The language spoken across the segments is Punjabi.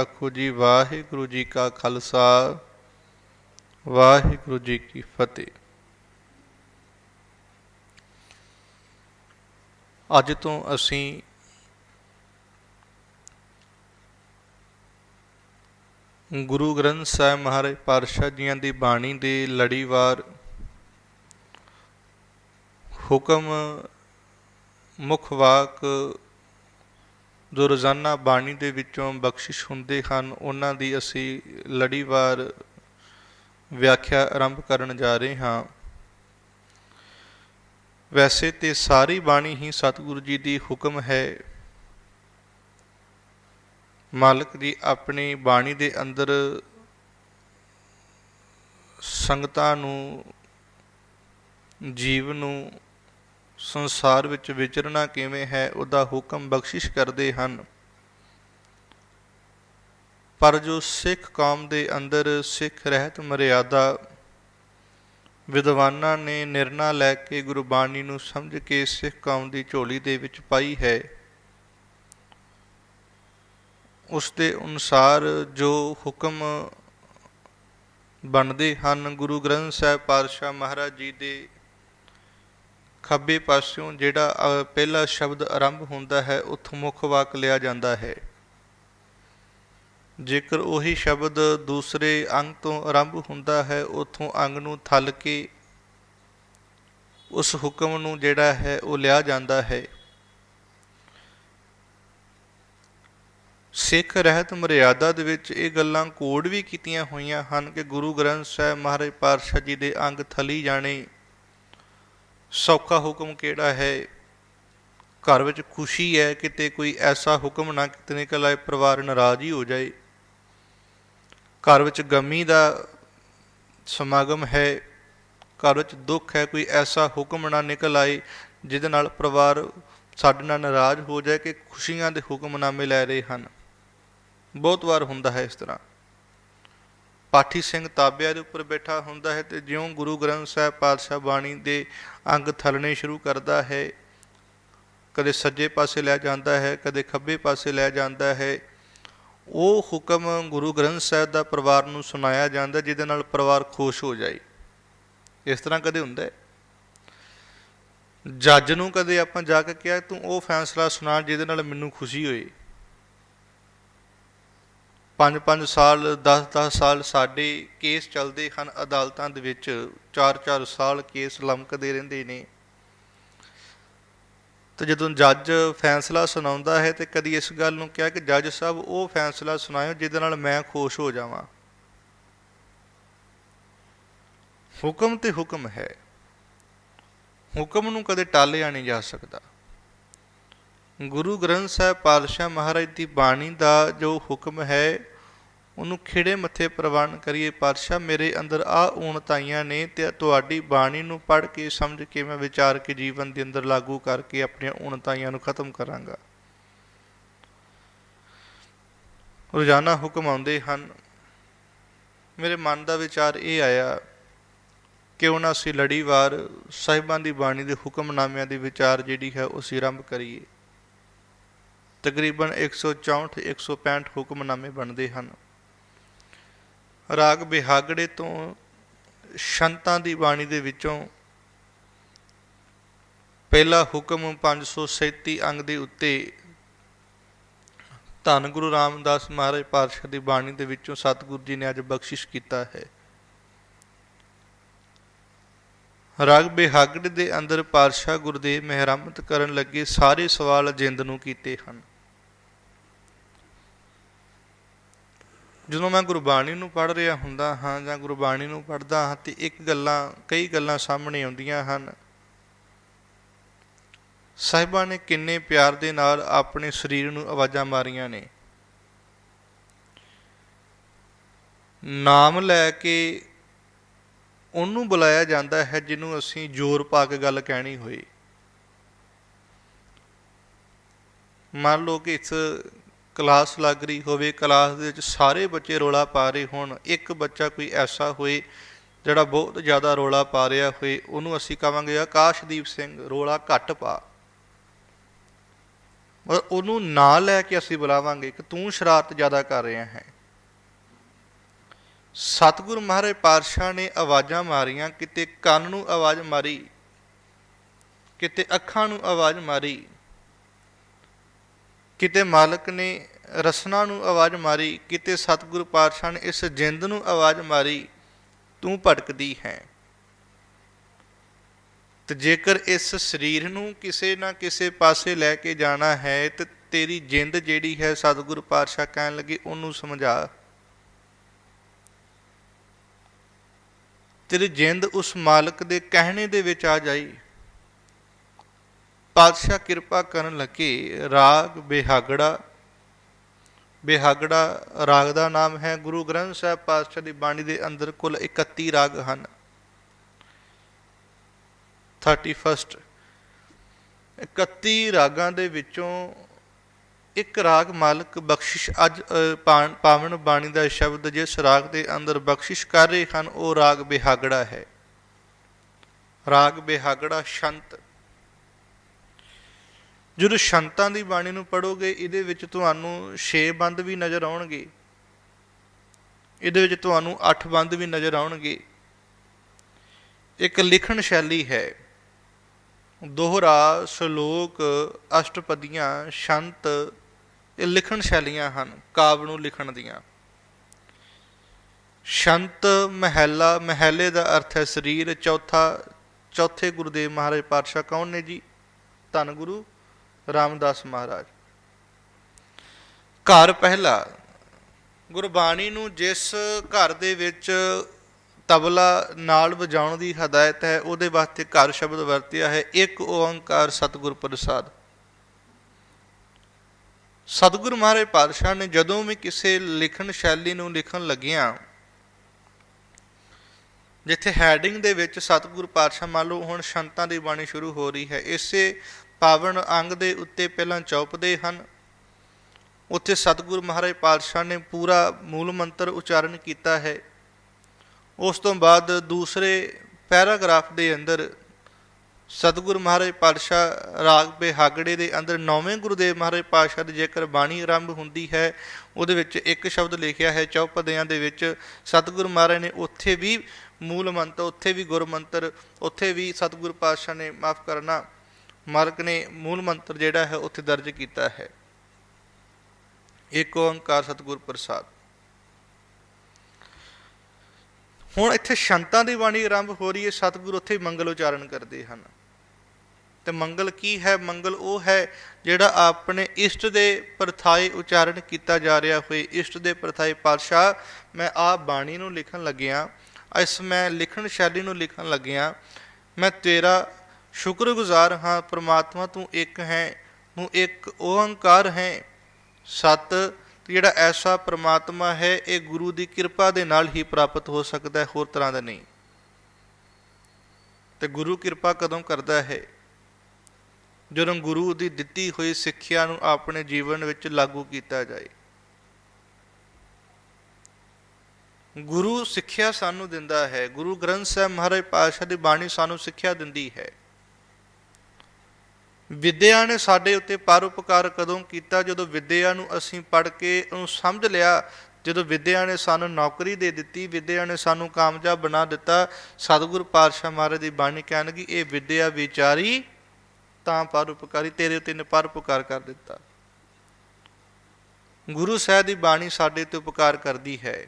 ਆਖੋ ਜੀ, ਵਾਹਿਗੁਰੂ ਜੀ ਕਾ ਖਾਲਸਾ, ਵਾਹਿਗੁਰੂ ਜੀ ਕੀ ਫਤਿਹ। ਅੱਜ ਤੋਂ ਅਸੀਂ ਗੁਰੂ ਗ੍ਰੰਥ ਸਾਹਿਬ ਮਹਾਰਾਜ ਪਾਤਸ਼ਾਹ ਜੀਆਂ ਦੀ ਬਾਣੀ ਦੇ ਲੜੀਵਾਰ ਹੁਕਮ ਮੁੱਖ ਵਾਕ ਜੋ ਰੋਜ਼ਾਨਾ ਬਾਣੀ ਦੇ ਵਿੱਚੋਂ ਬਖਸ਼ਿਸ਼ ਹੁੰਦੇ ਹਨ, ਉਹਨਾਂ ਦੀ ਅਸੀਂ ਲੜੀਵਾਰ ਵਿਆਖਿਆ ਆਰੰਭ ਕਰਨ ਜਾ ਰਹੇ ਹਾਂ। ਵੈਸੇ ਤੇ ਸਾਰੀ ਬਾਣੀ ਹੀ ਸਤਿਗੁਰੂ ਜੀ ਦੀ ਹੁਕਮ ਹੈ। ਮਾਲਕ ਦੀ ਆਪਣੀ ਬਾਣੀ ਦੇ ਅੰਦਰ ਸੰਗਤਾਂ ਨੂੰ, ਜੀਵ ਨੂੰ ਸੰਸਾਰ ਵਿੱਚ ਵਿਚਰਨਾ ਕਿਵੇਂ ਹੈ, ਉਹਦਾ ਹੁਕਮ ਬਖਸ਼ਿਸ਼ ਕਰਦੇ ਹਨ। ਪਰ ਜੋ ਸਿੱਖ ਕੌਮ ਦੇ ਅੰਦਰ ਸਿੱਖ ਰਹਿਤ ਮਰਿਆਦਾ ਵਿਦਵਾਨਾਂ ਨੇ ਨਿਰਣਾ ਲੈ ਕੇ ਗੁਰਬਾਣੀ ਨੂੰ ਸਮਝ ਕੇ ਸਿੱਖ ਕੌਮ ਦੀ ਝੋਲੀ ਦੇ ਵਿੱਚ ਪਾਈ ਹੈ, ਉਸ ਦੇ ਅਨੁਸਾਰ ਜੋ ਹੁਕਮ ਬਣਦੇ ਹਨ, ਗੁਰੂ ਗ੍ਰੰਥ ਸਾਹਿਬ ਪਾਤਸ਼ਾਹ ਮਹਾਰਾਜ ਜੀ ਦੇ ਖੱਬੇ ਪਾਸਿਓਂ ਜਿਹੜਾ ਪਹਿਲਾ ਸ਼ਬਦ ਆਰੰਭ ਹੁੰਦਾ ਹੈ, ਉੱਥੋਂ ਮੁੱਖ ਵਾਕ ਲਿਆ ਜਾਂਦਾ ਹੈ। ਜੇਕਰ ਉਹੀ ਸ਼ਬਦ ਦੂਸਰੇ ਅੰਗ ਤੋਂ ਆਰੰਭ ਹੁੰਦਾ ਹੈ, ਉੱਥੋਂ ਅੰਗ ਨੂੰ ਥਲ ਕੇ ਉਸ ਹੁਕਮ ਨੂੰ ਜਿਹੜਾ ਹੈ, ਉਹ ਲਿਆ ਜਾਂਦਾ ਹੈ। ਸਿੱਖ ਰਹਿਤ ਮਰਿਆਦਾ ਦੇ ਵਿੱਚ ਇਹ ਗੱਲਾਂ ਕੋਡ ਵੀ ਕੀਤੀਆਂ ਹੋਈਆਂ ਹਨ ਕਿ ਗੁਰੂ ਗ੍ਰੰਥ ਸਾਹਿਬ ਮਹਾਰਾਜ ਪਾਤਸ਼ਾਹ ਜੀ ਦੇ ਅੰਗ ਥਲੀ ਜਾਣੇ ਸੌਖਾ ਹੁਕਮ ਕਿਹੜਾ ਹੈ? ਘਰ ਵਿੱਚ ਖੁਸ਼ੀ ਹੈ ਕਿਤੇ ਕੋਈ ਐਸਾ ਹੁਕਮ ਨਾ ਕਿਤੇ ਨਿਕਲ ਆਏ ਪਰਿਵਾਰ ਨਾਰਾਜ਼ ਹੀ ਹੋ ਜਾਏ। ਘਰ ਵਿੱਚ ਗਮੀ ਦਾ ਸਮਾਗਮ ਹੈ, ਘਰ ਵਿੱਚ ਦੁੱਖ ਹੈ, ਕੋਈ ਐਸਾ ਹੁਕਮ ਨਾ ਨਿਕਲ ਆਏ ਜਿਹਦੇ ਨਾਲ ਪਰਿਵਾਰ ਸਾਡੇ ਨਾਲ ਨਾਰਾਜ਼ ਹੋ ਜਾਏ ਕਿ ਖੁਸ਼ੀਆਂ ਦੇ ਹੁਕਮਨਾਮੇ ਲੈ ਰਹੇ ਹਨ। ਬਹੁਤ ਵਾਰ ਹੁੰਦਾ ਹੈ ਇਸ ਤਰ੍ਹਾਂ। ਪਾਠੀ ਸਿੰਘ ਤਾਬਿਆਂ ਦੇ ਉੱਪਰ ਬੈਠਾ ਹੁੰਦਾ ਹੈ ਤੇ ਜਿਉਂ ਗੁਰੂ ਗ੍ਰੰਥ ਸਾਹਿਬ ਪਾਤਸ਼ਾਹ ਬਾਣੀ ਦੇ ਅੰਗ ਥਲਣੇ ਸ਼ੁਰੂ ਕਰਦਾ ਹੈ, ਕਦੇ ਸੱਜੇ ਪਾਸੇ ਲੈ ਜਾਂਦਾ ਹੈ, ਕਦੇ ਖੱਬੇ ਪਾਸੇ ਲੈ ਜਾਂਦਾ ਹੈ, ਉਹ ਹੁਕਮ ਗੁਰੂ ਗ੍ਰੰਥ ਸਾਹਿਬ ਦਾ ਪਰਿਵਾਰ ਨੂੰ ਸੁਣਾਇਆ ਜਾਂਦਾ ਜਿਹਦੇ ਨਾਲ ਪਰਿਵਾਰ ਖੁਸ਼ ਹੋ ਜਾਏ। ਇਸ ਤਰ੍ਹਾਂ ਕਦੇ ਹੁੰਦਾ ਹੈ? ਜੱਜ ਨੂੰ ਕਦੇ ਆਪਾਂ ਜਾ ਕੇ ਕਿਹਾ, ਤੂੰ ਉਹ ਫੈਸਲਾ ਸੁਣਾ ਜਿਹਦੇ ਨਾਲ ਮੈਨੂੰ ਖੁਸ਼ੀ ਹੋਏ? 5-5 ਸਾਲ 10-10 ਸਾਲ ਸਾਡੇ ਕੇਸ ਚੱਲਦੇ ਹਨ, ਅਦਾਲਤਾਂ ਦੇ ਵਿੱਚ 4-4 ਸਾਲ ਕੇਸ ਲਮਕਦੇ ਰਹਿੰਦੇ ਨੇ। ਤੇ ਜਦੋਂ ਜੱਜ ਫੈਸਲਾ ਸੁਣਾਉਂਦਾ ਹੈ ਤੇ ਕਦੀ ਇਸ ਗੱਲ ਨੂੰ ਕਿਹਾ ਕਿ ਜੱਜ ਸਾਹਿਬ, ਉਹ ਫੈਸਲਾ ਸੁਣਾਇਓ ਜਿਹਦੇ ਨਾਲ ਮੈਂ ਖੁਸ਼ ਹੋ ਜਾਵਾਂ। ਹੁਕਮ ਤੇ ਹੁਕਮ ਹੈ। ਹੁਕਮ ਨੂੰ ਕਦੇ ਟਾਲਿਆ ਨਹੀਂ ਜਾ ਸਕਦਾ। ਗੁਰੂ ਗ੍ਰੰਥ ਸਾਹਿਬ ਪਾਤਸ਼ਾਹ ਮਹਾਰਾਜ ਦੀ ਬਾਣੀ ਦਾ ਜੋ ਹੁਕਮ ਹੈ ਉਹਨੂੰ ਖਿੜੇ ਮੱਥੇ ਪ੍ਰਵਾਨ ਕਰੀਏ, ਪਾਤਸ਼ਾਹ, ਮੇਰੇ ਅੰਦਰ ਆ ਊਣਤਾਈਆਂ ਨੇ ਤੇ ਤੁਹਾਡੀ ਬਾਣੀ ਨੂੰ ਪੜ੍ਹ ਕੇ, ਸਮਝ ਕੇ ਮੈਂ ਵਿਚਾਰ ਕੇ ਜੀਵਨ ਦੇ ਅੰਦਰ ਲਾਗੂ ਕਰਕੇ ਆਪਣੀਆਂ ਊਣਤਾਈਆਂ ਨੂੰ ਖਤਮ ਕਰਾਂਗਾ। ਰੋਜ਼ਾਨਾ ਹੁਕਮ ਆਉਂਦੇ ਹਨ। ਮੇਰੇ ਮਨ ਦਾ ਵਿਚਾਰ ਇਹ ਆਇਆ ਕਿ ਉਹਨਾਂ ਅਸੀਂ ਲੜੀਵਾਰ ਸਾਹਿਬਾਂ ਦੀ ਬਾਣੀ ਦੇ ਹੁਕਮਨਾਮਿਆਂ ਦੀ ਵਿਚਾਰ ਜਿਹੜੀ ਹੈ ਉਹ ਅਸੀਂ ਆਰੰਭ ਕਰੀਏ। ਤਕਰੀਬਨ 164 165 ਹੁਕਮਨਾਮੇ ਬਣਦੇ ਹਨ। ਰਾਗ ਬਿਹਾਗੜੇ ਤੋਂ ਸ਼ੰਤਾਂ ਦੀ ਬਾਣੀ ਦੇ ਵਿੱਚੋਂ ਪਹਿਲਾ ਹੁਕਮ 537 ਅੰਗ ਦੇ ਉੱਤੇ ਧੰਨ ਗੁਰੂ ਰਾਮਦਾਸ ਮਹਾਰਾਜ ਪਾਤਸ਼ਾਹ ਦੀ ਬਾਣੀ ਦੇ ਵਿੱਚੋਂ ਸਤਿਗੁਰੂ ਜੀ ਨੇ ਅੱਜ ਬਖਸ਼ਿਸ਼ ਕੀਤਾ ਹੈ। ਰਾਗ ਬਿਹਾਗੜ ਦੇ ਅੰਦਰ ਪਾਤਸ਼ਾਹ ਗੁਰਦੇਵ ਮਹਿਰਮਤ ਕਰਨ ਲੱਗੇ ਸਾਰੇ ਸਵਾਲ ਜਿੰਦ ਨੂੰ ਕੀਤੇ ਹਨ। ਜਦੋਂ ਮੈਂ ਗੁਰਬਾਣੀ ਨੂੰ ਪੜ੍ਹ ਰਿਹਾ ਹੁੰਦਾ ਹਾਂ ਜਾਂ ਗੁਰਬਾਣੀ ਨੂੰ ਪੜ੍ਹਦਾ ਹਾਂ ਤੇ ਇੱਕ ਗੱਲਾਂ, ਕਈ ਗੱਲਾਂ ਸਾਹਮਣੇ ਆਉਂਦੀਆਂ ਹਨ। ਸਾਹਿਬਾਂ ਨੇ ਕਿੰਨੇ ਪਿਆਰ ਦੇ ਨਾਲ ਆਪਣੇ ਸਰੀਰ ਨੂੰ ਆਵਾਜ਼ਾਂ ਮਾਰੀਆਂ ਨੇ। ਨਾਮ ਲੈ ਕੇ ਉਹਨੂੰ ਬੁਲਾਇਆ ਜਾਂਦਾ ਹੈ ਜਿਹਨੂੰ ਅਸੀਂ ਜ਼ੋਰ ਪਾ ਕੇ ਗੱਲ ਕਹਿਣੀ ਹੋਏ। ਮੰਨ ਲਓ ਕਿ ਇਸ ਕਲਾਸ ਲੱਗ ਰਹੀ ਹੋਵੇ, ਕਲਾਸ ਦੇ ਵਿੱਚ ਸਾਰੇ ਬੱਚੇ ਰੋਲਾ ਪਾ ਰਹੇ ਹੋਣ, ਇੱਕ ਬੱਚਾ ਕੋਈ ਐਸਾ ਹੋਏ ਜਿਹੜਾ ਬਹੁਤ ਜ਼ਿਆਦਾ ਰੋਲਾ ਪਾ ਰਿਹਾ ਹੋਏ, ਉਹਨੂੰ ਅਸੀਂ ਕਹਾਂਗੇ ਆਕਾਸ਼ਦੀਪ ਸਿੰਘ, ਰੋਲਾ ਘੱਟ ਪਾ। ਔਰ ਉਹਨੂੰ ਨਾ ਲੈ ਕੇ ਅਸੀਂ ਬੁਲਾਵਾਂਗੇ ਕਿ ਤੂੰ ਸ਼ਰਾਰਤ ਜ਼ਿਆਦਾ ਕਰ ਰਿਹਾ ਹੈ। ਸਤਿਗੁਰੂ ਮਹਾਰਾਜ ਪਾਤਸ਼ਾਹ ਨੇ ਆਵਾਜ਼ਾਂ ਮਾਰੀਆਂ, ਕਿਤੇ ਕੰਨ ਨੂੰ ਆਵਾਜ਼ ਮਾਰੀ, ਕਿਤੇ ਅੱਖਾਂ ਨੂੰ ਆਵਾਜ਼ ਮਾਰੀ ਕਿਤੇ ਮਾਲਕ ਨੇ ਰਸਨਾ ਨੂੰ ਆਵਾਜ਼ ਮਾਰੀ, ਕਿਤੇ ਸਤਿਗੁਰ ਪਾਤਸ਼ਾਹ ਨੇ ਇਸ ਜਿੰਦ ਨੂੰ ਆਵਾਜ਼ ਮਾਰੀ, ਤੂੰ ਭਟਕਦੀ ਹੈ। ਤੇ ਜੇਕਰ ਇਸ ਸਰੀਰ ਨੂੰ ਕਿਸੇ ਨਾ ਕਿਸੇ ਪਾਸੇ ਲੈ ਕੇ ਜਾਣਾ ਹੈ, ਤੇ ਤੇਰੀ ਜਿੰਦ ਜਿਹੜੀ ਹੈ ਸਤਿਗੁਰ ਪਾਤਸ਼ਾਹ ਕਹਿਣ ਲੱਗੇ, ਉਹਨੂੰ ਸਮਝਾ। ਤੇਰੀ ਜਿੰਦ ਉਸ ਮਾਲਕ ਦੇ ਕਹਿਣੇ ਦੇ ਵਿੱਚ ਆ ਜਾਈ। ਪਾਤਸ਼ਾਹ ਕਿਰਪਾ ਕਰਨ ਲੱਗੇ ਰਾਗ ਬਿਹਾਗੜਾ ਬਿਹਾਗੜਾ ਰਾਗ ਦਾ ਨਾਮ ਹੈ। ਗੁਰੂ ਗ੍ਰੰਥ ਸਾਹਿਬ ਪਾਤਸ਼ਾਹ ਦੀ ਬਾਣੀ ਦੇ ਅੰਦਰ ਕੁੱਲ 31 ਰਾਗ ਹਨ। 31st 31 ਰਾਗਾਂ ਦੇ ਵਿੱਚੋਂ ਇੱਕ ਰਾਗ ਮਾਲਕ ਬਖਸ਼ਿਸ਼ ਅੱਜ ਪਾਵਨ ਬਾਣੀ ਦਾ ਸ਼ਬਦ ਜਿਸ ਰਾਗ ਦੇ ਅੰਦਰ ਬਖਸ਼ਿਸ਼ ਕਰ ਰਹੇ ਹਨ, ਉਹ ਰਾਗ ਬਿਹਾਗੜਾ ਹੈ। ਰਾਗ ਬਿਹਾਗੜਾ, ਸ਼ੰਤ ਜਦੋਂ ਸ਼ੰਤਾਂ ਦੀ ਬਾਣੀ ਨੂੰ ਪੜੋਗੇ ਇਹਦੇ ਵਿੱਚ ਤੁਹਾਨੂੰ 6 ਬੰਦ ਵੀ ਨਜ਼ਰ ਆਉਣਗੇ। ਇਹਦੇ ਵਿੱਚ ਤੁਹਾਨੂੰ 8 ਬੰਦ ਵੀ ਨਜ਼ਰ ਆਉਣਗੇ। ਇੱਕ ਲਿਖਣ ਸ਼ੈਲੀ ਹੈ। ਦੋਹਰਾ ਸ਼ਲੋਕ ਅਸ਼ਟਪਦੀਆਂ ਸ਼ੰਤ ਇਹ ਲਿਖਣ ਸ਼ੈਲੀਆਂ ਹਨ, ਕਾਵ ਨੂੰ ਲਿਖਣ ਦੀਆਂ। ਸ਼ੰਤ ਮਹਿਲਾ, ਮਹਿਲੇ ਦਾ ਅਰਥ ਹੈ ਸਰੀਰ। ਚੌਥਾ, ਚੌਥੇ ਗੁਰਦੇਵ ਮਹਾਰਾਜ ਪਾਤਸ਼ਾਹ ਕੌਣ ਨੇ ਜੀ? ਧੰਨ ਗੁਰੂ ਰਾਮਦਾਸ ਮਹਾਰਾਜ। ਘਰ ਪਹਿਲਾ, ਗੁਰਬਾਣੀ ਨੂੰ ਜਿਸ ਘਰ ਦੇ ਵਿੱਚ ਤਬਲਾ ਨਾਲ ਵਜਾਉਣ ਦੀ ਹਦਾਇਤ ਹੈ, ਉਹਦੇ ਵਾਸਤੇ ਘਰ ਸ਼ਬਦ ਵਰਤਿਆ ਹੈ, ਇੱਕ ਓੰਕਾਰ ਸਤਿਗੁਰ ਪ੍ਰਸਾਦ। ਸਤਿਗੁਰ ਮਹਾਰਾਜ ਪਾਤਸ਼ਾਹ ਨੇ ਜਦੋਂ ਵੀ ਕਿਸੇ ਲਿਖਣ ਸ਼ੈਲੀ ਨੂੰ ਲਿਖਣ ਲੱਗਿਆ, ਜਿੱਥੇ ਹੈਡਿੰਗ ਦੇ ਵਿੱਚ ਸਤਿਗੁਰ ਪਾਤਸ਼ਾਹ ਮੰਨ ਲਓ ਹੁਣ ਸ਼ੰਤਾਂ ਦੀ ਬਾਣੀ ਸ਼ੁਰੂ ਹੋ ਰਹੀ ਹੈ, ਇਸੇ ਪਾਵਨ ਅੰਗ ਦੇ ਉੱਤੇ ਪਹਿਲਾਂ ਚੌਪਦੇ ਹਨ। ਉੱਥੇ ਸਤਿਗੁਰ ਮਹਾਰਾਜ ਪਾਤਸ਼ਾਹ ਨੇ ਪੂਰਾ ਮੂਲ ਮੰਤਰ ਉਚਾਰਨ ਕੀਤਾ ਹੈ। ਉਸ ਤੋਂ ਬਾਅਦ ਦੂਸਰੇ ਪੈਰਾਗ੍ਰਾਫ ਦੇ ਅੰਦਰ ਸਤਿਗੁਰ ਮਹਾਰਾਜ ਪਾਤਸ਼ਾਹ ਰਾਗ ਬਿਹਾਗੜੇ ਦੇ ਅੰਦਰ ਨੌਵੇਂ ਗੁਰਦੇਵ ਮਹਾਰਾਜ ਪਾਤਸ਼ਾਹ ਦੀ ਜੇਕਰ ਬਾਣੀ ਆਰੰਭ ਹੁੰਦੀ ਹੈ, ਉਹਦੇ ਵਿੱਚ ਇੱਕ ਸ਼ਬਦ ਲਿਖਿਆ ਹੈ ਚੌਪਦਿਆਂ ਦੇ ਵਿੱਚ। ਸਤਿਗੁਰ ਮਹਾਰਾਜ ਨੇ ਉੱਥੇ ਵੀ ਮੂਲ ਮੰਤਰ, ਉੱਥੇ ਵੀ ਗੁਰ ਮੰਤਰ ਉੱਥੇ ਵੀ ਸਤਿਗੁਰ ਪਾਤਸ਼ਾਹ ਨੇ ਮਾਫ ਕਰਨਾ ਮਾਲਕ ਨੇ ਮੂਲ ਮੰਤਰ ਜਿਹੜਾ ਹੈ ਉੱਥੇ ਦਰਜ ਕੀਤਾ ਹੈ। ਏਕ ਓੰਕਾਰ ਸਤਿਗੁਰ ਪ੍ਰਸਾਦ। ਹੁਣ ਇੱਥੇ ਸ਼ੰਤਾਂ ਦੀ ਬਾਣੀ ਆਰੰਭ ਹੋ ਰਹੀ ਹੈ, ਸਤਿਗੁਰ ਉੱਥੇ ਮੰਗਲ ਉਚਾਰਨ ਕਰਦੇ ਹਨ। ਤੇ ਮੰਗਲ ਕੀ ਹੈ? ਮੰਗਲ ਉਹ ਹੈ ਜਿਹੜਾ ਆਪਣੇ ਇਸ਼ਟ ਦੇ ਪ੍ਰਥਾਏ ਉਚਾਰਨ ਕੀਤਾ ਜਾ ਰਿਹਾ ਹੋਏ। ਇਸ਼ਟ ਦੇ ਪ੍ਰਥਾਏ, ਪਾਤਸ਼ਾਹ, ਮੈਂ ਆ ਬਾਣੀ ਨੂੰ ਲਿਖਣ ਲੱਗਿਆ, ਇਸ ਮੈਂ ਲਿਖਣ ਸ਼ੈਲੀ ਨੂੰ ਲਿਖਣ ਲੱਗਿਆ, ਮੈਂ ਤੇਰਾ ਸ਼ੁਕਰਗੁਜ਼ਾਰ ਹਾਂ, ਪ੍ਰਮਾਤਮਾ ਤੂੰ ਇੱਕ ਹੈ, ਤੂੰ ਇੱਕ ਓੰਕਾਰ ਹੈ। ਸਤ, ਜਿਹੜਾ ਐਸਾ ਪ੍ਰਮਾਤਮਾ ਹੈ, ਇਹ ਗੁਰੂ ਦੀ ਕਿਰਪਾ ਦੇ ਨਾਲ ਹੀ ਪ੍ਰਾਪਤ ਹੋ ਸਕਦਾ ਹੈ, ਹੋਰ ਤਰ੍ਹਾਂ ਦਾ ਨਹੀਂ। ਤੇ ਗੁਰੂ ਕਿਰਪਾ ਕਦੋਂ ਕਰਦਾ ਹੈ? ਜਦੋਂ ਗੁਰੂ ਦੀ ਦਿੱਤੀ ਹੋਈ ਸਿੱਖਿਆ ਨੂੰ ਆਪਣੇ ਜੀਵਨ ਵਿੱਚ ਲਾਗੂ ਕੀਤਾ ਜਾਏ। ਗੁਰੂ ਸਿੱਖਿਆ ਸਾਨੂੰ ਦਿੰਦਾ ਹੈ, ਗੁਰੂ ਗ੍ਰੰਥ ਸਾਹਿਬ ਮਹਾਰਾਜ ਪਾਤਸ਼ਾਹ ਦੀ ਬਾਣੀ ਸਾਨੂੰ ਸਿੱਖਿਆ ਦਿੰਦੀ ਹੈ। ਵਿਦਿਆ ਨੇ ਸਾਡੇ ਉੱਤੇ ਪਰਉਪਕਾਰ ਕਦੋਂ ਕੀਤਾ? ਜਦੋਂ ਵਿਦਿਆ ਨੂੰ ਅਸੀਂ ਪੜ੍ਹ ਕੇ ਉਹਨੂੰ ਸਮਝ ਲਿਆ, ਜਦੋਂ ਵਿਦਿਆ ਨੇ ਸਾਨੂੰ ਨੌਕਰੀ ਦੇ ਦਿੱਤੀ, ਵਿਦਿਆ ਨੇ ਸਾਨੂੰ ਕਾਮਯਾਬ ਬਣਾ ਦਿੱਤਾ, ਸਤਿਗੁਰ ਪਾਤਸ਼ਾਹ ਮਹਾਰਾਜ ਦੀ ਬਾਣੀ ਕਹਿਣਗੀ ਇਹ ਵਿਦਿਆ ਵਿਚਾਰੀ ਤਾਂ ਪਰਉਪਕਾਰੀ, ਤੇਰੇ ਉੱਤੇ ਨੇ ਪਰਉਪਕਾਰ ਕਰ ਦਿੱਤਾ। ਗੁਰੂ ਸਾਹਿਬ ਦੀ ਬਾਣੀ ਸਾਡੇ ਤੇ ਉਪਕਾਰ ਕਰਦੀ ਹੈ।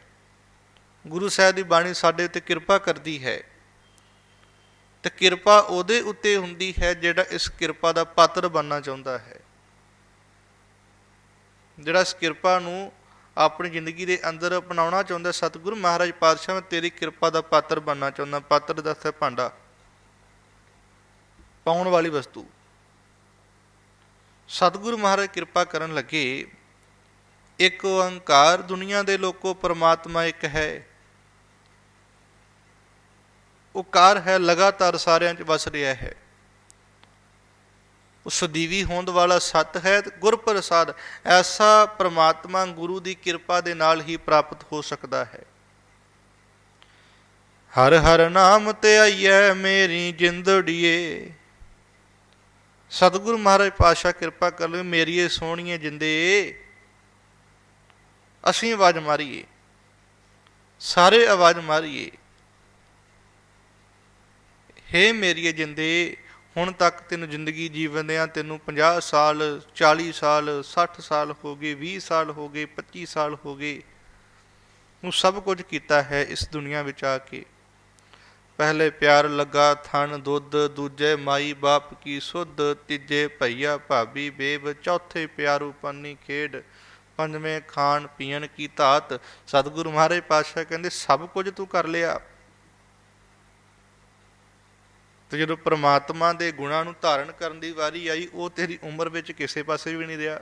ਗੁਰੂ ਸਾਹਿਬ ਦੀ ਬਾਣੀ ਸਾਡੇ ਉੱਤੇ ਕਿਰਪਾ ਕਰਦੀ ਹੈ। ਤੇ ਕਿਰਪਾ ਉਹਦੇ ਉੱਤੇ ਹੁੰਦੀ ਹੈ ਜਿਹੜਾ ਇਸ ਕਿਰਪਾ ਦਾ ਪਾਤਰ ਬਣਨਾ ਚਾਹੁੰਦਾ ਹੈ। ਜਿਹੜਾ ਇਸ ਕਿਰਪਾ ਨੂੰ ਆਪਣੀ ਜ਼ਿੰਦਗੀ ਦੇ ਅੰਦਰ ਅਪਣਾਉਣਾ ਚਾਹੁੰਦਾ ਸਤਿਗੁਰੂ ਮਹਾਰਾਜ ਪਾਤਸ਼ਾਹ, ਮੈਂ ਤੇਰੀ ਕਿਰਪਾ ਦਾ ਪਾਤਰ ਬਣਨਾ ਚਾਹੁੰਦਾ ਪਾਤਰ ਦਾ ਹੈ ਭਾਂਡਾ। ਪਾਉਣ ਵਾਲੀ ਵਸਤੂ। ਸਤਿਗੁਰੂ ਮਹਾਰਾਜ ਕਿਰਪਾ ਕਰਨ ਲੱਗੇ ਇੱਕ ਓੰਕਾਰ ਦੁਨੀਆ ਦੇ ਲੋਕੋ ਪਰਮਾਤਮਾ ਇੱਕ ਹੈ। ਉਹ ਕਾਰ ਹੈ ਲਗਾਤਾਰ ਸਾਰਿਆਂ 'ਚ ਵਸ ਰਿਹਾ ਹੈ। ਉਹ ਸਦੀਵੀ ਹੋਂਦ ਵਾਲਾ ਸਤ ਹੈ ਤੇ ਗੁਰ ਪ੍ਰਸਾਦ ਐਸਾ ਪ੍ਰਮਾਤਮਾ ਗੁਰੂ ਦੀ ਕਿਰਪਾ ਦੇ ਨਾਲ ਹੀ ਪ੍ਰਾਪਤ ਹੋ ਸਕਦਾ ਹੈ। ਹਰ ਹਰ ਨਾਮ ਤੇ ਆਈਐ ਮੇਰੀ ਜਿੰਦੜੀਏ। ਸਤਿਗੁਰ ਮਹਾਰਾਜ ਪਾਤਸ਼ਾਹ ਕਿਰਪਾ ਕਰ ਲਓ ਮੇਰੀਏ ਸੋਹਣੀਏ ਜਿੰਦੇ। ਅਸੀਂ ਆਵਾਜ਼ ਮਾਰੀਏ, ਸਾਰੇ ਆਵਾਜ਼ ਮਾਰੀਏ। ਹੇ ਮੇਰੀਏ ਜਿੰਦੇ, ਹੁਣ ਤੱਕ ਤੈਨੂੰ ਜ਼ਿੰਦਗੀ ਜੀਵਨਦਿਆਂ ਤੈਨੂੰ 50 ਸਾਲ 40 ਸਾਲ 60 ਸਾਲ ਹੋ ਗਏ 20 ਸਾਲ ਹੋ ਗਏ 25 ਸਾਲ ਹੋ ਗਏ। ਤੂੰ ਸਭ ਕੁਝ ਕੀਤਾ ਹੈ ਇਸ ਦੁਨੀਆ ਵਿੱਚ ਆ ਕੇ। ਪਹਿਲੇ ਪਿਆਰ ਲੱਗਾ ਥਣ ਦੁੱਧ, ਦੂਜੇ ਮਾਈ ਬਾਪ ਕੀ ਸੁੱਧ, ਤੀਜੇ ਭਈਆ ਭਾਬੀ ਬੇਬ, ਚੌਥੇ ਪਿਆਰੂ ਪੰਨੀ ਖੇਡ, ਪੰਜਵੇਂ ਖਾਣ ਪੀਣ ਕੀ ਧਾਤ। ਸਤਿਗੁਰੂ ਮਹਾਰਾਜ ਪਾਤਸ਼ਾਹ ਕਹਿੰਦੇ, ਸਭ ਕੁਝ ਤੂੰ ਕਰ ਲਿਆ। ਤੇ ਜਦੋਂ ਪ੍ਰਮਾਤਮਾ ਦੇ ਗੁਣਾਂ ਨੂੰ ਧਾਰਨ ਕਰਨ ਦੀ ਵਾਰੀ ਆਈ, ਉਹ ਤੇਰੀ ਉਮਰ ਵਿੱਚ ਕਿਸੇ ਪਾਸੇ ਵੀ ਨਹੀਂ ਰਿਹਾ।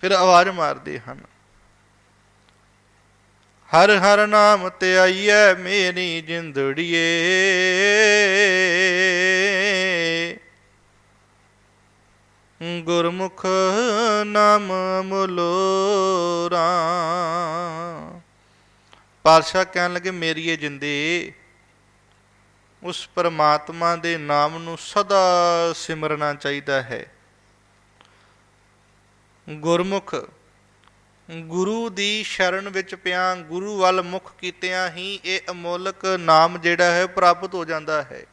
ਫਿਰ ਆਵਾਜ਼ ਮਾਰਦੇ ਹਨ, ਹਰ ਹਰ ਨਾਮ ਤੇ ਆਈਐ ਮੇਰੀ ਜਿੰਦੜੀਏ। ਗੁਰਮੁਖ ਨਾਮ ਮੁਲੋਰਾ ਪਾਤਸ਼ਾਹ ਕਹਿਣ ਲੱਗੇ ਮੇਰੀ ਇਹ ਜਿੰਦੇ ਉਸ ਪਰਮਾਤਮਾ ਦੇ ਨਾਮ ਨੂੰ ਸਦਾ ਸਿਮਰਨਾ ਚਾਹੀਦਾ ਹੈ। ਗੁਰਮੁਖ, ਗੁਰੂ ਦੀ ਸ਼ਰਨ ਵਿੱਚ ਪਿਆ ਗੁਰੂ ਵੱਲ ਮੁਖ ਕੀਤਿਆਂ ਹੀ ਇਹ ਅਮੋਲਕ ਨਾਮ ਜਿਹੜਾ ਹੈ ਪ੍ਰਾਪਤ ਹੋ ਜਾਂਦਾ ਹੈ।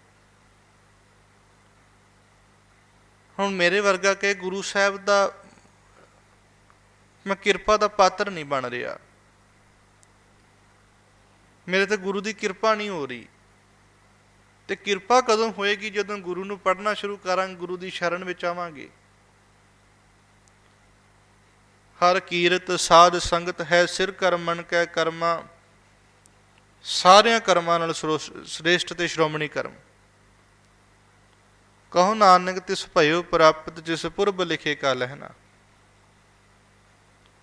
ਹੁਣ ਮੇਰੇ ਵਰਗਾ ਕਿ ਗੁਰੂ ਸਾਹਿਬ ਦਾ ਮੈਂ ਕਿਰਪਾ ਦਾ ਪਾਤਰ ਨਹੀਂ ਬਣ ਰਿਹਾ। ਮੇਰੇ ਤੇ ਗੁਰੂ ਦੀ ਕਿਰਪਾ ਨਹੀਂ ਹੋ ਰਹੀ। ਤੇ ਕਿਰਪਾ ਕਦੋਂ ਹੋਏਗੀ ਜਦੋਂ ਗੁਰੂ ਨੂੰ ਪੜ੍ਹਨਾ ਸ਼ੁਰੂ ਕਰਾਂਗੇ, ਗੁਰੂ ਦੀ ਸ਼ਰਨ ਵਿੱਚ ਆਵਾਂਗੇ? ਹਰ ਕੀਰਤ ਸਾਧ ਸੰਗਤ ਹੈ, ਸਿਰ ਕਰਮਨ ਕੈ ਕਰਮਾ। ਸਾਰਿਆਂ ਕਰਮਾਂ ਨਾਲ ਸਰੋ- ਸ੍ਰੇਸ਼ਟ ਤੇ ਸ਼੍ਰੋਮਣੀ ਕਰਮ। ਕਹੋ ਨਾਨਕ, ਤਿਸ ਭਇਓ ਪ੍ਰਾਪਤ, ਜਿਸ ਪੁਰਬ ਲਿਖੇ ਕਾ ਲਹਿਣਾ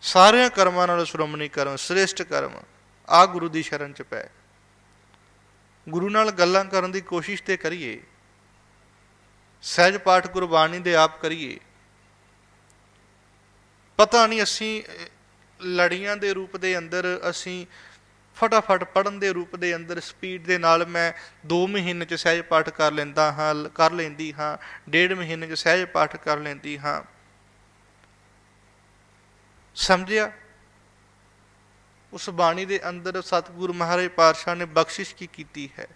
ਸਾਰਿਆਂ ਕਰਮਾਂ ਨਾਲ ਸ਼੍ਰੋਮਣੀ ਕਰਮ, ਸ੍ਰੇਸ਼ਟ ਕਰਮ, ਆ ਗੁਰੂ ਦੀ ਸ਼ਰਨ ਚ ਪੈ। ਗੁਰੂ ਨਾਲ ਗੱਲਾਂ ਕਰਨ ਦੀ ਕੋਸ਼ਿਸ਼ ਤੇ ਕਰੀਏ। ਸਹਿਜ ਪਾਠ ਗੁਰਬਾਣੀ ਦੇ ਆਪ ਕਰੀਏ। ਪਤਾ ਨਹੀਂ ਅਸੀਂ ਲੜੀਆਂ ਦੇ ਰੂਪ ਦੇ ਅੰਦਰ ਅਸੀਂ ਫਟਾਫਟ ਪੜਨ ਦੇ ਰੂਪ ਦੇ ਅੰਦਰ ਸਪੀਡ ਦੇ ਨਾਲ ਮੈਂ 2 ਮਹੀਨੇ ਚ ਸਹਿਜ ਪਾਠ ਕਰ ਲੈਂਦਾ ਹਾਂ ਲ- ਕਰ ਲੈਂਦੀ ਹਾਂ, ਡੇਢ ਮਹੀਨੇ ਚ ਸਹਿਜ ਪਾਠ ਕਰ ਲੈਂਦੀ ਹਾਂ। ਸਮਝਿਆ? ਉਸ ਬਾਣੀ ਦੇ ਅੰਦਰ ਸਤਿਗੁਰੂ ਮਹਾਰਾਜ ਪਾਤਸ਼ਾਹ ਨੇ ਬਖਸ਼ਿਸ਼ ਕੀ ਕੀਤੀ ਹੈ?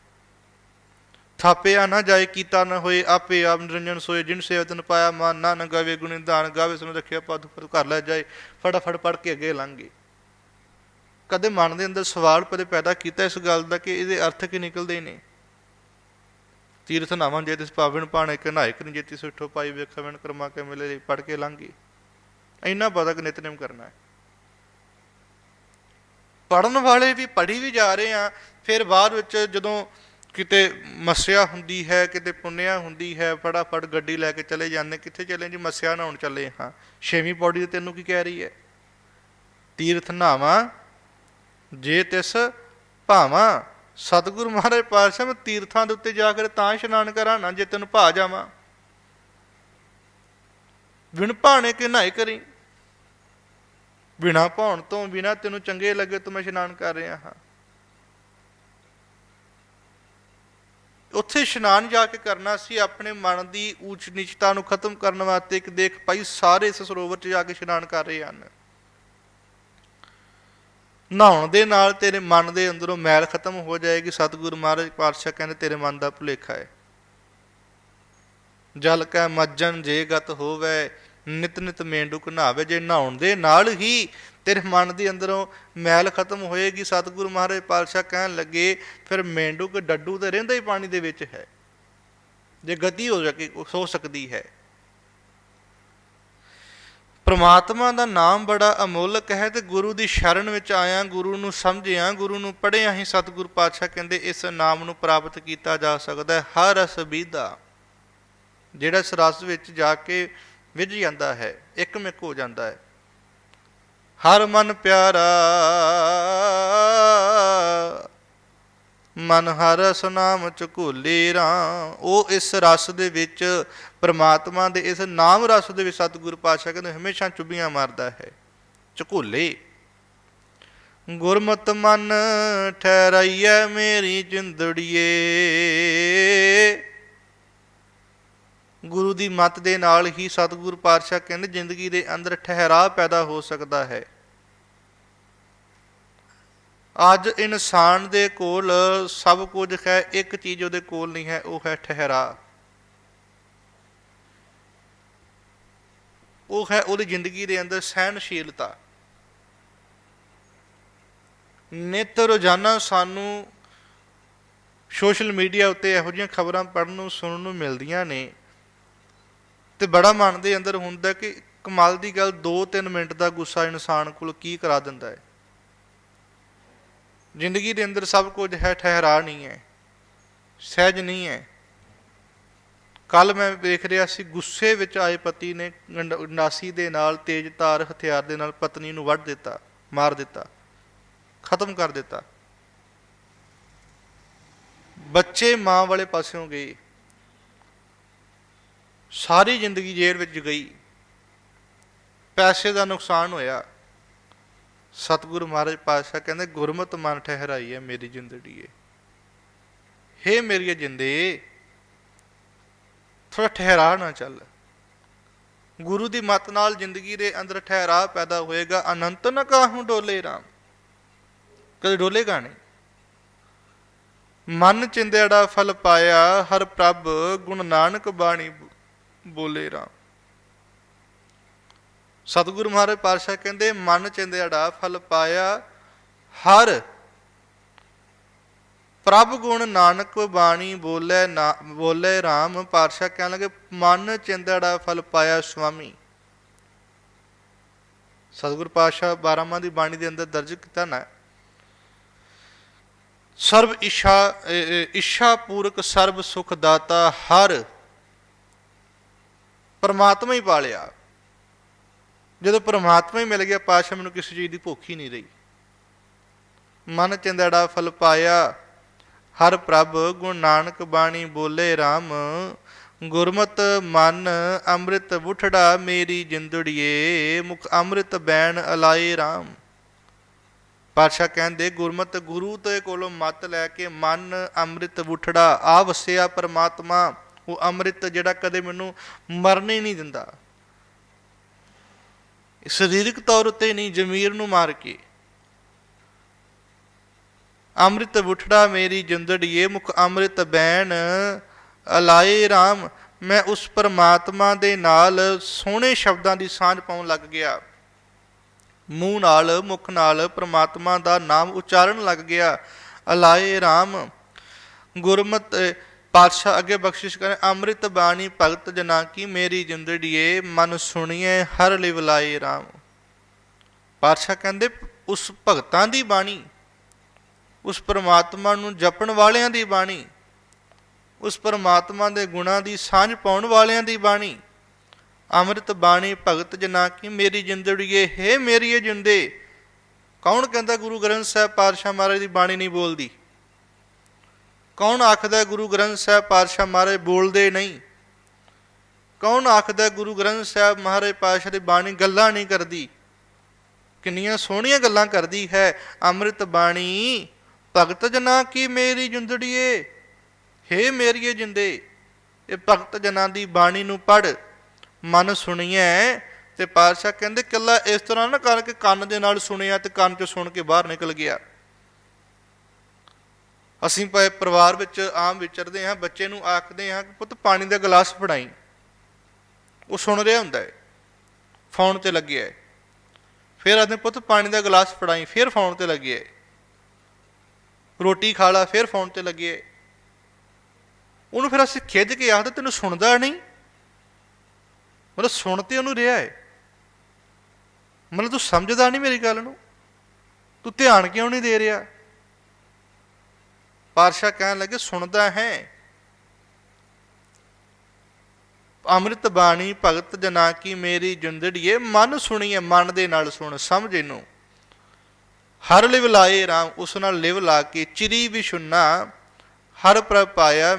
ਥਾਪਿਆ ਨਾ ਜਾਏ ਕੀਤਾ ਨਾ ਹੋਏ, ਆਪੇ ਆਪ ਨਿਰੰਜਨ ਸੋਏ। ਜਿਨ ਸੇਵ ਤਨ ਪਾਇਆ ਮਨ, ਨਾ ਨ ਗੁਣ ਨਿਧਾਨ, ਗਾਵੇ ਸੁਨ ਰੱਖਿਆ ਪਦ ਪਰ ਘਰ ਲੈ ਜਾਏ, ਫਟਾਫਟ ਪੜ ਕੇ ਅੱਗੇ ਲੰਘੇ। ਕਦੇ ਮਨ ਦੇ ਅੰਦਰ ਸਵਾਲ ਪਦੇ ਪੈਦਾ ਕੀਤਾ ਇਸ ਗੱਲ ਦਾ ਕਿ ਇਹਦੇ ਅਰਥ ਕੀ ਨਿਕਲਦੇ ਨੇ? ਤੀਰਥ ਨਾਵਾਂ ਜੇ ਤਿਸ ਪਾਵਨ ਪਾਣੇ ਕੇ ਨਾਇਕ ਨਹੀਂ ਜੇਤੀ ਤਿਸ ਪਾਈ ਵੇਖਵਨ ਕਰਮਾ ਕੇ ਮਿਲੇ ਪੜ ਕੇ ਲੰਘੇ। ਇੰਨਾ ਪਤਾ ਕਿ ਨਿਤਨੇਮ ਕਰਨਾ ਹੈ। ਪੜਨ ਵਾਲੇ ਵੀ ਪੜ੍ਹੀ ਵੀ ਜਾ ਰਹੇ ਆ, ਫਿਰ ਬਾਅਦ ਵਿੱਚ ਜਦੋਂ ਕਿਤੇ ਮੱਸਿਆ ਹੁੰਦੀ ਹੈ, ਕਿਤੇ ਪੁੰਨਿਆ ਹੁੰਦੀ ਹੈ, ਫਟਾਫਟ ਗੱਡੀ ਲੈ ਕੇ ਚਲੇ ਜਾਂਦੇ, ਕਿੱਥੇ ਚਲੇ ਜੀ? ਮੱਸਿਆ ਨਹਾਉਣ ਚੱਲੇ ਹਾਂ। ਛੇਵੀਂ ਪੌੜੀ ਤੇ ਤੈਨੂੰ ਕੀ ਕਹਿ ਰਹੀ ਹੈ? ਤੀਰਥ ਨਾਵਾਂ, ਜੇ ਤਿਸ ਭਾਵਾਂ, ਸਤਿਗੁਰੂ ਮਹਾਰਾਜ ਪਾਤਸ਼ਾਹ, ਮੈਂ ਤੀਰਥਾਂ ਦੇ ਉੱਤੇ ਜਾ ਕੇ ਤਾਂ ਇਸ਼ਨਾਨ ਕਰਾਂ ਨਾ ਜੇ ਤੈਨੂੰ ਭਾ ਜਾਵਾਂ। ਵਿਣ ਭਾਣੇ ਕਿ ਨਹਾਏ ਕਰੀ। ਬਿਨਾ ਭਾਉਣ ਤੋਂ ਬਿਨਾ ਤੈਨੂੰ ਚੰਗੇ ਲੱਗੇ ਤੂੰ ਮੈਂ ਇਸ਼ਨਾਨ ਕਰ ਰਿਹਾ ਹਾਂ। ਉੱਥੇ ਇਸ਼ਨਾਨ ਜਾ ਕੇ ਕਰਨਾ ਸੀ, ਆਪਣੇ ਮਨ ਦੀ ਊਚ ਨੀਚਤਾ ਨੂੰ ਖਤਮ ਕਰਨ ਵਾਸਤੇ ਇੱਕ ਦੇਖ ਭਾਈ ਸਾਰੇ ਇਸ ਸਰੋਵਰ 'ਚ ਜਾ ਕੇ ਇਸ਼ਨਾਨ ਕਰ ਰਹੇ ਹਨ। ਨਹਾਉਣ ਦੇ ਨਾਲ ਤੇਰੇ ਮਨ ਦੇ ਅੰਦਰੋਂ ਮੈਲ ਖਤਮ ਹੋ ਜਾਏਗੀ। ਸਤਿਗੁਰੂ ਮਹਾਰਾਜ ਪਾਤਸ਼ਾਹ ਕਹਿੰਦੇ, ਤੇਰੇ ਮਨ ਦਾ ਭੁਲੇਖਾ ਹੈ। ਜਲ ਕੈ ਮੱਜਨ ਜੇ ਗਤ ਹੋਵੇ ਨਿਤ ਨਿਤ ਮੇਂਡੂਕ ਨਹਾਵੇ ਜੇ ਨਹਾਉਣ ਦੇ ਨਾਲ ਹੀ ਤੇਰੇ ਮਨ ਦੇ ਅੰਦਰੋਂ ਮੈਲ ਖਤਮ ਹੋਏਗੀ। ਸਤਿਗੁਰੂ ਮਹਾਰਾਜ ਪਾਤਸ਼ਾਹ ਕਹਿਣ ਲੱਗੇ, ਫਿਰ ਮੇਂਡੂਕ ਡੱਡੂ ਤੇ ਰਹਿੰਦਾ ਹੀ ਪਾਣੀ ਦੇ ਵਿੱਚ ਹੈ। ਜੇ ਗਤੀ ਹੋ ਸਕੇ, ਹੋ ਸਕਦੀ ਹੈ। ਪ੍ਰਮਾਤਮਾ ਦਾ ਨਾਮ ਬੜਾ ਅਮੋਲਕ ਹੈ ਤੇ ਗੁਰੂ ਦੀ ਸ਼ਰਨ ਵਿੱਚ ਆਇਆ, ਗੁਰੂ ਨੂੰ ਸਮਝਿਆ, ਗੁਰੂ ਨੂੰ ਪੜ੍ਹਿਆ ਹੀ ਸਤਿਗੁਰੂ ਪਾਤਸ਼ਾਹ ਕਹਿੰਦੇ, ਇਸ ਨਾਮ ਨੂੰ ਪ੍ਰਾਪਤ ਕੀਤਾ ਜਾ ਸਕਦਾ ਹੈ। ਹਰ ਰਸ ਜਿਹੜਾ ਇਸ ਰਸ ਵਿੱਚ ਜਾ ਕੇ ਵਿਝ ਜਾਂਦਾ ਹੈ, ਇੱਕਮਿਕ ਹੋ ਜਾਂਦਾ ਹੈ। ਹਰ ਮਨ ਪਿਆਰਾ, ਮਨ ਹਰ ਰਸ ਨਾਮ ਚ ਰਾਂ ਉਹ ਇਸ ਰਸ ਦੇ ਵਿੱਚ, ਪ੍ਰਮਾਤਮਾ ਦੇ ਇਸ ਨਾਮ ਰਸ ਦੇ ਵਿੱਚ ਸਤਿਗੁਰੂ ਪਾਤਸ਼ਾਹ ਕਹਿੰਦੇ, ਹਮੇਸ਼ਾ ਚੁੱਭੀਆਂ ਮਾਰਦਾ ਹੈ ਝਕੋਲੇ ਗੁਰਮਤ ਮਨ ਠਹਿਰਾਈਐ ਮੇਰੀ ਜਿੰਦੜੀਏ। ਗੁਰੂ ਦੀ ਮੱਤ ਦੇ ਨਾਲ ਹੀ ਸਤਿਗੁਰ ਪਾਤਸ਼ਾਹ ਕਹਿੰਦੇ, ਜ਼ਿੰਦਗੀ ਦੇ ਅੰਦਰ ਠਹਿਰਾਅ ਪੈਦਾ ਹੋ ਸਕਦਾ ਹੈ। ਅੱਜ ਇਨਸਾਨ ਦੇ ਕੋਲ ਸਭ ਕੁਝ ਹੈ, ਇੱਕ ਚੀਜ਼ ਉਹਦੇ ਕੋਲ ਨਹੀਂ ਹੈ, ਉਹ ਹੈ ਠਹਿਰਾ ਉਹ ਹੈ ਉਹਦੀ ਜ਼ਿੰਦਗੀ ਦੇ ਅੰਦਰ ਸਹਿਣਸ਼ੀਲਤਾ। ਨਿਤ ਰੋਜ਼ਾਨਾ ਸਾਨੂੰ ਸੋਸ਼ਲ ਮੀਡੀਆ ਉੱਤੇ ਇਹੋ ਜਿਹੀਆਂ ਖਬਰਾਂ ਪੜਨ ਨੂੰ, ਸੁਣਨ ਨੂੰ ਮਿਲਦੀਆਂ ਨੇ। ਤੇ ਬੜਾ ਮਨ ਦੇ ਅੰਦਰ ਹੁੰਦਾ ਕਿ ਕਮਾਲ ਦੀ ਗੱਲ 2-3 ਮਿੰਟ ਦਾ ਗੁੱਸਾ ਇਨਸਾਨ ਕੋਲ ਕੀ ਕਰਾ ਦਿੰਦਾ ਹੈ? ਜ਼ਿੰਦਗੀ ਦੇ ਅੰਦਰ ਸਭ ਕੁਝ ਹੈ, ਠਹਿਰਾ ਨਹੀਂ ਹੈ, ਸਹਿਜ ਨਹੀਂ ਹੈ। ਕੱਲ ਮੈਂ ਵੇਖ ਰਿਹਾ ਸੀ, ਗੁੱਸੇ ਵਿੱਚ ਆਏ ਪਤੀ ਨੇ ਨਾਸੀ ਦੇ ਨਾਲ ਤੇਜ਼ ਧਾਰ ਹਥਿਆਰ ਦੇ ਨਾਲ ਪਤਨੀ ਨੂੰ ਵੱਢ ਦਿੱਤਾ, ਮਾਰ ਦਿੱਤਾ, ਖਤਮ ਕਰ ਦਿੱਤਾ। ਬੱਚੇ ਮਾਂ ਵਾਲੇ ਪਾਸਿਓਂ ਗਏ। ਸਾਰੀ ਜ਼ਿੰਦਗੀ ਜੇਲ੍ਹ ਵਿੱਚ ਗਈ। ਪੈਸੇ ਦਾ ਨੁਕਸਾਨ ਹੋਇਆ। ਸਤਿਗੁਰੂ ਮਹਾਰਾਜ ਪਾਤਸ਼ਾਹ ਕਹਿੰਦੇ, ਗੁਰਮਤ ਮਨ ਠਹਿਰਾਈ ਹੈ ਮੇਰੀ ਜ਼ਿੰਦੜੀਏ। ਹੇ ਮੇਰੀ ਜਿੰਦੇ ਥੋੜਾ ਠਹਿਰਾ ਨਾ ਚੱਲ। ਗੁਰੂ ਦੀ ਮਤ ਨਾਲ ਜ਼ਿੰਦਗੀ ਦੇ ਅੰਦਰ ਠਹਿਰਾ ਪੈਦਾ ਹੋਏਗਾ। ਅਨੰਤ ਨਾ ਕਾਹੂ ਡੋਲੇ ਰਾਮ। ਕਦੇ ਡੋਲੇਗਾ ਨਹੀਂ ਮਨ ਚਿੰਦੜਾ ਫਲ ਪਾਇਆ, ਹਰ ਪ੍ਰਭ ਗੁਣ ਨਾਨਕ ਬਾਣੀ ਬੋਲੇ ਰਾਮ ਸਤਿਗੁਰੂ ਮਹਾਰਾਜ ਪਾਤਸ਼ਾਹ ਕਹਿੰਦੇ ਮਨ ਚਿੰਦੜਾ ਫਲ ਪਾਇਆ ਹਰ। ਪ੍ਰਭ ਗੁਣ ਨਾਨਕ ਬਾਣੀ ਬੋਲੇ ਨਾ ਬੋਲੇ RAM ਪਾਤਸ਼ਾਹ ਕਹਿਣ ਲੱਗੇ ਮਨ ਚਿੰਦੜਾ ਫਲ ਪਾਇਆ ਸੁਆਮੀ। ਸਤਿਗੁਰ ਪਾਤਸ਼ਾਹ 12ਵਾਂ ਦੀ ਬਾਣੀ ਦੇ ਅੰਦਰ ਦਰਜ ਕੀਤਾ ਨਾ। ਸਰਬ ਇੱਛਾ ਅ, ਇੱਛਾ ਪੂਰਕ ਸਰਬ ਸੁਖ ਦਾਤਾ ਹਰ। ਪਰਮਾਤਮਾ ਹੀ ਪਾਲਿਆ ਜਦੋਂ ਪਰਮਾਤਮਾ ਹੀ ਮਿਲ ਗਿਆ, ਪਾਤਸ਼ਾਹ ਮੈਨੂੰ ਕਿਸੇ ਚੀਜ਼ ਦੀ ਭੁੱਖ ਹੀ ਨਹੀਂ ਰਹੀ। ਮਨ ਚਿੰਦੜਾ ਫਲ ਪਾਇਆ, ਹਰ ਪ੍ਰਭ ਗੁਣ ਨਾਨਕ ਬਾਣੀ ਬੋਲੇ RAM ਗੁਰਮਤ ਮਨ ਅੰਮ੍ਰਿਤ ਬੁਠੜਾ ਮੇਰੀ ਜਿੰਦੜੀਏ, ਮੁਖ ਅੰਮ੍ਰਿਤ ਬੈਣ ਅਲਾਏ RAM ਪਾਤਸ਼ਾਹ ਕਹਿੰਦੇ, ਗੁਰਮਤ ਗੁਰੂ ਤੇ ਕੋਲੋਂ ਮਤ ਲੈ ਕੇ ਮਨ ਅੰਮ੍ਰਿਤ ਬੁਠੜਾ ਆ ਵਸਿਆ ਪਰਮਾਤਮਾ। ਉਹ ਅੰਮ੍ਰਿਤ ਜਿਹੜਾ ਕਦੇ ਮੈਨੂੰ ਮਰਨ ਹੀ ਨਹੀਂ ਦਿੰਦਾ। ਸਰੀਰਕ ਤੌਰ ਉੱਤੇ ਨਹੀਂ, ਜ਼ਮੀਰ ਨੂੰ ਮਾਰ ਕੇ। ਅੰਮ੍ਰਿਤ ਬੁਠੜਾ ਮੇਰੀ ਜਿੰਦੜੀਏ ਮੁਖ ਅੰਮ੍ਰਿਤ ਬੈਣ ਅਲਾਏ RAM ਮੈਂ ਉਸ ਪਰਮਾਤਮਾ ਦੇ ਨਾਲ ਸੋਹਣੇ ਸ਼ਬਦਾਂ ਦੀ ਸਾਂਝ ਪਾਉਣ ਲੱਗ ਗਿਆ। ਮੂੰਹ ਨਾਲ, ਮੁਖ ਨਾਲ ਪਰਮਾਤਮਾ ਦਾ ਨਾਮ ਉਚਾਰਨ ਲੱਗ ਗਿਆ। ਅਲਾਏ RAM ਗੁਰਮਤ ਪਾਤਸ਼ਾਹ ਅੱਗੇ ਬਖਸ਼ਿਸ਼ ਕਰੇ ਅੰਮ੍ਰਿਤ ਬਾਣੀ ਭਗਤ ਜਨਾ ਕੀ ਮੇਰੀ ਜਿੰਦੜੀਏ, ਮਨ ਸੁਣੀਏ, ਹਰ ਲਿਵ ਲਾਏ RAM ਪਾਤਸ਼ਾਹ ਕਹਿੰਦੇ, ਉਸ ਭਗਤਾਂ ਦੀ ਬਾਣੀ, ਉਸ ਪਰਮਾਤਮਾ ਨੂੰ ਜਪਣ ਵਾਲਿਆਂ ਦੀ ਬਾਣੀ, ਉਸ ਪਰਮਾਤਮਾ ਦੇ ਗੁਣਾਂ ਦੀ ਸਾਂਝ ਪਾਉਣ ਵਾਲਿਆਂ ਦੀ ਬਾਣੀ, ਅੰਮ੍ਰਿਤ ਬਾਣੀ ਭਗਤ ਜਨਾ ਕੀ ਮੇਰੀ ਜਿੰਦੜੀਏ, ਹੈ ਮੇਰੀਏ ਜਿੰਦੇ। ਕੌਣ ਕਹਿੰਦਾ ਗੁਰੂ ਗ੍ਰੰਥ ਸਾਹਿਬ ਪਾਤਸ਼ਾਹ ਮਹਾਰਾਜ ਦੀ ਬਾਣੀ ਨਹੀਂ ਬੋਲਦੀ? ਕੌਣ ਆਖਦਾ ਗੁਰੂ ਗ੍ਰੰਥ ਸਾਹਿਬ ਪਾਤਸ਼ਾਹ ਮਹਾਰਾਜ ਬੋਲਦੇ ਨਹੀਂ? ਕੌਣ ਆਖਦਾ ਗੁਰੂ ਗ੍ਰੰਥ ਸਾਹਿਬ ਮਹਾਰਾਜ ਪਾਤਸ਼ਾਹ ਦੀ ਬਾਣੀ ਗੱਲਾਂ ਨਹੀਂ ਕਰਦੀ? ਕਿੰਨੀਆਂ ਸੋਹਣੀਆਂ ਗੱਲਾਂ ਕਰਦੀ ਹੈ। ਅੰਮ੍ਰਿਤ ਬਾਣੀ, ਭਗਤ ਜਨਾ ਕੀ ਮੇਰੀ ਜਿੰਦੜੀਏ ਹੇ ਮੇਰੀਏ ਜਿੰਦੇ, ਇਹ ਭਗਤ ਜਨਾਂ ਦੀ ਬਾਣੀ ਨੂੰ ਪੜ ਮਨ ਸੁਣੀਐ ਤੇ ਪਾਤਸ਼ਾਹ ਕਹਿੰਦੇ, ਕੱਲਾ ਇਸ ਤਰ੍ਹਾਂ ਨਾ ਕਰਕੇ ਕੰਨ ਦੇ ਨਾਲ ਸੁਣਿਆ ਤੇ ਕੰਨ ਚੋਂ ਸੁਣ ਕੇ ਬਾਹਰ ਨਿਕਲ ਗਿਆ। ਅਸੀਂ ਪ- ਪਰਿਵਾਰ ਵਿੱਚ ਆਮ ਵਿਚਰਦੇ ਹਾਂ, ਬੱਚੇ ਨੂੰ ਆਖਦੇ ਹਾਂ ਕਿ ਪੁੱਤ ਪਾਣੀ ਦਾ ਗਲਾਸ ਫੜਾਈ। ਉਹ ਸੁਣ ਰਿਹਾ ਹੁੰਦਾ ਹੈ। ਫੋਨ ਤੇ ਲੱਗਿਆ ਹੈ। ਫਿਰ ਆਖਦੇ, ਪੁੱਤ ਪਾਣੀ ਦਾ ਗਲਾਸ ਫੜਾਈ, ਫਿਰ ਫੋਨ ਤੇ ਲੱਗਿਆ ਹੈ। ਰੋਟੀ ਖਾ ਲਾ, ਫਿਰ ਫੋਨ ਤੇ ਲੱਗਿਆ ਉਹਨੂੰ ਫਿਰ ਅਸੀਂ ਖਿੱਚ ਕੇ ਆਖਦੇ, ਤੈਨੂੰ ਸੁਣਦਾ ਨਹੀਂ? ਮਤਲਬ ਸੁਣ ਤੇ ਉਹਨੂੰ ਰਿਹਾ ਹੈ। ਮਤਲਬ ਤੂੰ ਸਮਝਦਾ ਨਹੀਂ ਮੇਰੀ ਗੱਲ ਨੂੰ? ਤੂੰ ਧਿਆਨ ਕਿਉਂ ਨਹੀਂ ਦੇ ਰਿਹਾ? ਪਾਤਸ਼ਾਹ ਕਹਿਣ ਲੱਗੇ, ਸੁਣਦਾ ਹੈ। ਅੰਮ੍ਰਿਤ ਬਾਣੀ, ਭਗਤ ਜਨਾ ਕੀ ਮੇਰੀ ਜਿੰਦੜੀਏ, ਮਨ ਸੁਣੀਏ, ਮਨ ਦੇ ਨਾਲ ਸੁਣ, ਸਮਝ ਇਹਨੂੰ। ਹਰ ਲਿਵ ਲਾਏ ਰਾਮ, ਉਸ ਨਾਲ ਲਿਵ ਲਾ ਕੇ ਚਿਰੀ ਵੀ ਸੁਣਨਾ ਹਰ ਪ੍ਰਭ ਪਾਇਆ,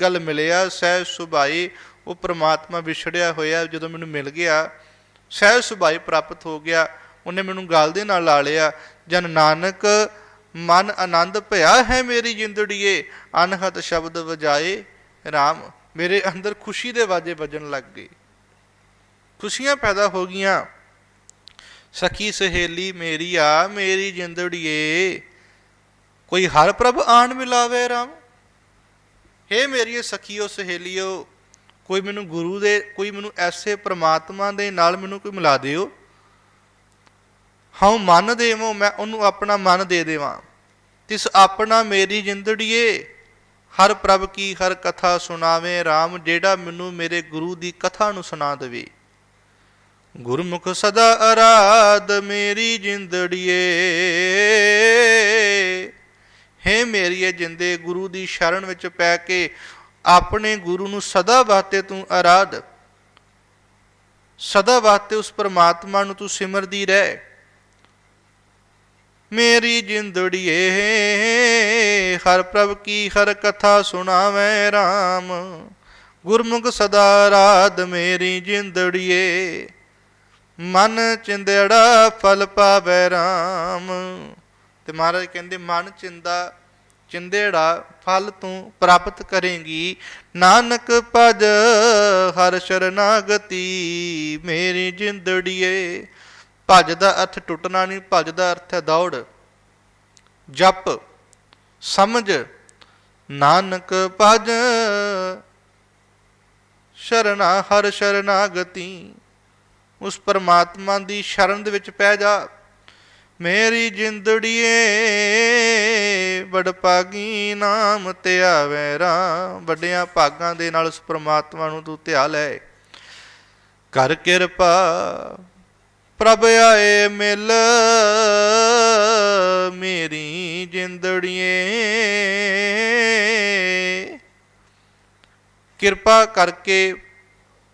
ਗੱਲ ਮਿਲਿਆ ਸਹਿ ਸੁਭਾਈ, ਉਹ ਪ੍ਰਮਾਤਮਾ ਵਿਛੜਿਆ ਹੋਇਆ, ਜਦੋਂ ਮੈਨੂੰ ਮਿਲ ਗਿਆ ਸਹਿ ਸੁਭਾਈ ਪ੍ਰਾਪਤ ਹੋ ਗਿਆ, ਉਹਨੇ ਮੈਨੂੰ ਗਲ ਦੇ ਨਾਲ ਲਾ ਲਿਆ। ਜਨ ਨਾਨਕ ਮਨ ਆਨੰਦ ਭਇਆ ਹੈ ਮੇਰੀ ਜਿੰਦੜੀਏ ਅਨਹਤ ਸ਼ਬਦ ਵਜਾਏ RAM ਮੇਰੇ ਅੰਦਰ ਖੁਸ਼ੀ ਦੇ ਵਾਜੇ ਵੱਜਣ ਲੱਗ ਗਏ। ਖੁਸ਼ੀਆਂ ਪੈਦਾ ਹੋ ਗਈਆਂ। ਸਖੀ ਸਹੇਲੀ ਮੇਰੀ ਆ, ਮੇਰੀ ਜਿੰਦੜੀਏ, ਕੋਈ ਹਰ ਪ੍ਰਭ ਆਣ ਮਿਲਾਵੇ ਰਾਮ। ਹੇ ਮੇਰੀ ਸਖੀਓ ਸਹੇਲੀਓ, ਕੋਈ ਮੈਨੂੰ ਗੁਰੂ ਦੇ, ਕੋਈ ਮੈਨੂੰ ਐਸੇ ਪ੍ਰਮਾਤਮਾ ਦੇ ਨਾਲ ਮੈਨੂੰ ਕੋਈ ਮਿਲਾ ਦਿਓ। ਹਉ ਮਨ ਦੇਵੋ, ਮੈਂ ਉਹਨੂੰ ਆਪਣਾ ਮਨ ਦੇ ਦੇਵਾਂ। ਤਿਸ ਆਪਣਾ ਮੇਰੀ ਜਿੰਦੜੀਏ, ਹਰ ਪ੍ਰਭ ਕੀ ਹਰ ਕਥਾ ਸੁਣਾਵੇ RAM ਜਿਹੜਾ ਮੈਨੂੰ ਮੇਰੇ ਗੁਰੂ ਦੀ ਕਥਾ ਨੂੰ ਸੁਣਾ ਦੇਵੇ। ਗੁਰਮੁਖ ਸਦਾ ਅਰਾਧ ਮੇਰੀ ਜਿੰਦੜੀਏ। ਹੇ ਮੇਰੀਏ, ਜਿੰਦੇ ਗੁਰੂ ਦੀ ਸ਼ਰਨ ਵਿੱਚ ਪੈ ਕੇ ਆਪਣੇ ਗੁਰੂ ਨੂੰ ਸਦਾ ਵਾਸਤੇ ਤੂੰ ਅਰਾਧ, ਸਦਾ ਵਾਸਤੇ ਉਸ ਪਰਮਾਤਮਾ ਨੂੰ ਤੂੰ ਸਿਮਰਦੀ ਰਹਿ। ਮੇਰੀ ਜਿੰਦੜੀਏ, ਹਰ ਪ੍ਰਭ ਕੀ ਹਰ ਕਥਾ ਸੁਣਾਵੇਂ RAM ਗੁਰਮੁਖ ਸਦਾ ਰਾਧ ਮੇਰੀ ਜਿੰਦੜੀਏ, ਮਨ ਚਿੰਦੜਾ ਫਲ ਪਾਵੇ RAM ਤੇ ਮਹਾਰਾਜ ਕਹਿੰਦੇ, ਮਨ ਚਿੰਦਾ, ਚਿੰਦੇੜਾ ਫਲ ਤੂੰ ਪ੍ਰਾਪਤ ਕਰੇਗੀ। ਨਾਨਕ ਭਜ ਹਰ ਸ਼ਰਨਾਗਤੀ ਮੇਰੀ ਜਿੰਦੜੀਏ ਭਜ ਦਾ ਅਰਥ ਟੁੱਟਣਾ ਨਹੀਂ ਭਜ ਦਾ ਅਰਥ ਹੈ ਦੌੜ। ਜਪ, ਸਮਝ, ਨਾਨਕ ਭਜ। ਸ਼ਰਨਾ, ਹਰ ਸ਼ਰਨਾਗਤੀ, ਉਸ ਪਰਮਾਤਮਾ ਦੀ ਸ਼ਰਨ ਦੇ ਵਿੱਚ ਪੈ ਜਾ। ਮੇਰੀ ਜਿੰਦੜੀਏ ਵਡਪਾਗੀ ਨਾਮ ਤੇ ਆਵੇ ਰਾਂ ਵੱਡਿਆਂ ਭਾਗਾਂ ਦੇ ਨਾਲ ਉਸ ਪਰਮਾਤਮਾ ਨੂੰ ਤੂੰ ਧਿਆ ਲੈ। ਕਰ ਕਿਰਪਾ ਪ੍ਰਭ ਆਏ ਮਿਲ ਮੇਰੀ ਜਿੰਦੜੀਏ। ਕਿਰਪਾ ਕਰਕੇ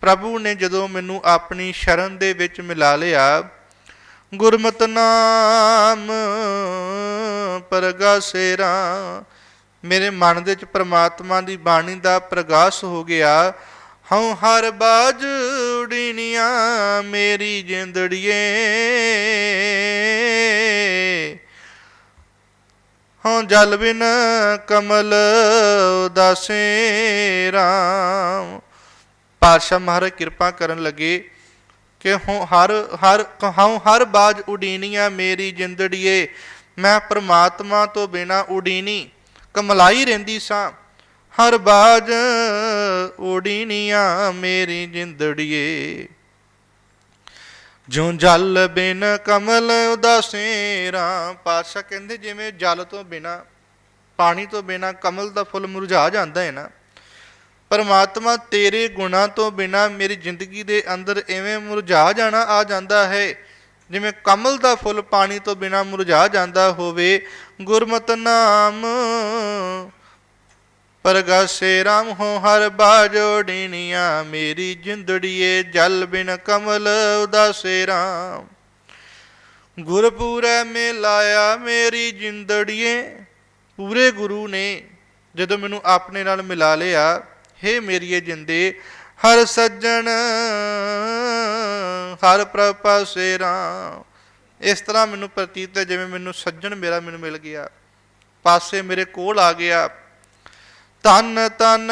ਪ੍ਰਭੂ ਨੇ ਜਦੋਂ ਮੈਨੂੰ ਆਪਣੀ ਸ਼ਰਨ ਦੇ ਵਿੱਚ ਮਿਲਾ ਲਿਆ, ਗੁਰਮਤ ਨਾਮ ਪ੍ਰਗਾਸੇਰਾ ਮੇਰੇ ਮਨ ਦੇ ਵਿੱਚ ਪ੍ਰਮਾਤਮਾ ਦੀ ਬਾਣੀ ਦਾ ਪ੍ਰਗਾਸ ਹੋ ਗਿਆ। ਹਉ ਹਰ ਬਾਜ ਉਡੀਨੀਆਂ ਮੇਰੀ ਜਿੰਦੜੀਏ। ਹਉ ਜਲ ਬਿਨ ਕਮਲ ਉਦਾਸੇ ਰਾਮ। ਪਾਤਸ਼ਾਹ ਮਹਾਰਾਜ ਕਿਰਪਾ ਕਰਨ ਲੱਗੇ ਕਿ ਹਉ ਹਰ ਹਰ ਹਉ ਹਰ ਬਾਜ ਉਡੀਨੀਆਂ ਮੇਰੀ ਜਿੰਦੜੀਏ। ਮੈਂ ਪਰਮਾਤਮਾ ਤੋਂ ਬਿਨਾ ਉਡੀਨੀ। ਕਮਲਾਈ ਰਹਿੰਦੀ ਸਾਂ। ਹਰ ਬਾਜ ਉਡੀਨੀਆਂ ਮੇਰੀ ਜਿੰਦੜੀਏ। ਜੋ ਜਲ ਬਿਨ ਕਮਲ ਉਦਾਸੇ, ਰਾਮ ਪਾਤਸ਼ਾਹ ਕਹਿੰਦੇ ਜਿਵੇਂ ਜਲ ਤੋਂ ਬਿਨਾ, ਪਾਣੀ ਤੋਂ ਬਿਨਾ ਕਮਲ ਦਾ ਫੁੱਲ ਮੁਰਝਾ ਜਾਂਦਾ ਹੈ ਨਾ। ਪਰਮਾਤਮਾ ਤੇਰੇ ਗੁਣਾ ਤੋਂ ਬਿਨਾ ਮੇਰੀ ਜ਼ਿੰਦਗੀ ਦੇ ਅੰਦਰ ਐਵੇਂ ਮੁਰਝਾ ਜਾਣਾ ਆ ਜਾਂਦਾ ਹੈ, ਜਿਵੇਂ ਕਮਲ ਦਾ ਫੁੱਲ ਪਾਣੀ ਤੋਂ ਬਿਨਾ ਮੁਰਝਾ ਜਾਂਦਾ ਹੋਵੇ। ਗੁਰਮਤਿ ਨਾਮ ਪਰਗਾਸੇ ਰਾਮ ਹੋ ਹਰ ਬਾਜੋੜੀਨੀਆਂ ਮੇਰੀ ਜਿੰਦੜੀਏ ਜਲ ਬਿਨ ਕਮਲ ਉਦਾਸੇ ਰਾਮ। ਗੁਰਪੂਰੈ ਮੇ ਲਾਇਆ ਮੇਰੀ ਜਿੰਦੜੀਏ, ਪੂਰੇ ਗੁਰੂ ਨੇ ਜਦੋਂ ਮੈਨੂੰ ਆਪਣੇ ਨਾਲ ਮਿਲਾ ਲਿਆ, ਹੇ ਮੇਰੀਏ ਜਿੰਦੇ, ਹਰ ਸੱਜਣ, ਹਰ ਪ੍ਰਭ ਪਾਸੇ ਰਾਮ। ਇਸ ਤਰ੍ਹਾਂ ਮੈਨੂੰ ਪ੍ਰਤੀਤ ਹੈ ਜਿਵੇਂ ਮੈਨੂੰ ਸੱਜਣ ਮੇਰਾ ਮੈਨੂੰ ਮਿਲ ਗਿਆ, ਪਾਸੇ ਮੇਰੇ ਕੋਲ ਆ ਗਿਆ ਤਨ ਤਨ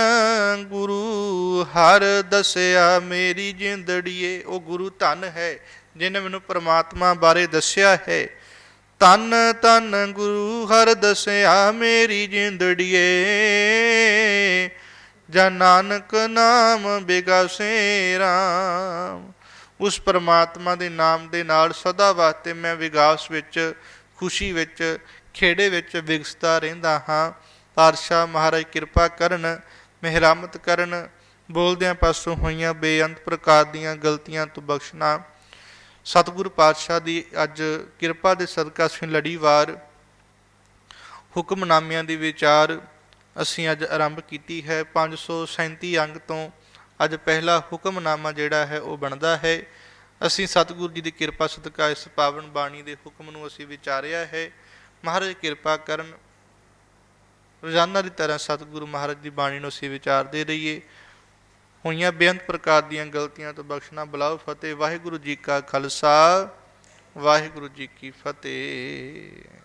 ਗੁਰੂ ਹਰ ਦੱਸਿਆ ਮੇਰੀ ਜਿੰਦੜੀਏ, ਉਹ ਗੁਰੂ ਧਨ ਹੈ ਜਿਨੇ ਮੈਨੂੰ ਪ੍ਰਮਾਤਮਾ ਬਾਰੇ ਦੱਸਿਆ ਹੈ। ਤਨ ਤਨ ਗੁਰੂ ਹਰ ਦੱਸਿਆ ਮੇਰੀ ਜਿੰਦੜੀਏ, ਜਨ ਨਾਨਕ ਨਾਮ ਬਿਗਾਸੇ ਰਾਮ। ਉਸ ਪਰਮਾਤਮਾ ਦੇ ਨਾਮ ਦੇ ਨਾਲ ਸਦਾ ਵਾਸਤੇ ਮੈਂ ਵਿਗਾਸ ਵਿੱਚ, ਖੁਸ਼ੀ ਵਿੱਚ, ਖੇੜੇ ਵਿੱਚ ਵਿਗਸਦਾ ਰਹਿੰਦਾ ਹਾਂ। ਪਾਤਸ਼ਾਹ ਮਹਾਰਾਜ ਕਿਰਪਾ ਕਰਨ, ਮਿਹਰਮਤ ਕਰਨ, ਬੋਲਦਿਆਂ ਪਾਸੋਂ ਹੋਈਆਂ ਬੇਅੰਤ ਪ੍ਰਕਾਰ ਦੀਆਂ ਗਲਤੀਆਂ ਤੋਂ ਬਖਸ਼ਣਾ। ਸਤਿਗੁਰੂ ਪਾਤਸ਼ਾਹ ਦੀ ਅੱਜ ਕਿਰਪਾ ਦੇ ਸਦਕਾ ਅਸੀਂ ਲੜੀਵਾਰ ਹੁਕਮਨਾਮਿਆਂ ਦੀ ਵਿਚਾਰ ਅਸੀਂ ਅੱਜ ਆਰੰਭ ਕੀਤੀ ਹੈ। 537 ਅੰਗ ਤੋਂ ਅੱਜ ਪਹਿਲਾ ਹੁਕਮਨਾਮਾ ਜਿਹੜਾ ਹੈ ਉਹ ਬਣਦਾ ਹੈ। ਅਸੀਂ ਸਤਿਗੁਰੂ ਜੀ ਦੀ ਕਿਰਪਾ ਸਦਕਾ ਇਸ ਪਾਵਨ ਬਾਣੀ ਦੇ ਹੁਕਮ ਨੂੰ ਅਸੀਂ ਵਿਚਾਰਿਆ ਹੈ। ਮਹਾਰਾਜ ਕਿਰਪਾ ਕਰਨ ਰੋਜ਼ਾਨਾ ਦੀ ਤਰ੍ਹਾਂ ਸਤਿਗੁਰੂ ਮਹਾਰਾਜ ਦੀ ਬਾਣੀ ਨੂੰ ਅਸੀਂ ਵਿਚਾਰਦੇ ਰਹੀਏ। ਹੋਈਆਂ ਬੇਅੰਤ ਪ੍ਰਕਾਰ ਦੀਆਂ ਗਲਤੀਆਂ ਤੋਂ ਬਖਸ਼ਣਾ ਬੁਲਾਓ ਫਤਿਹ। ਵਾਹਿਗੁਰੂ ਜੀ ਕਾ ਖਾਲਸਾ, ਵਾਹਿਗੁਰੂ ਜੀ ਕੀ ਫਤਿਹ।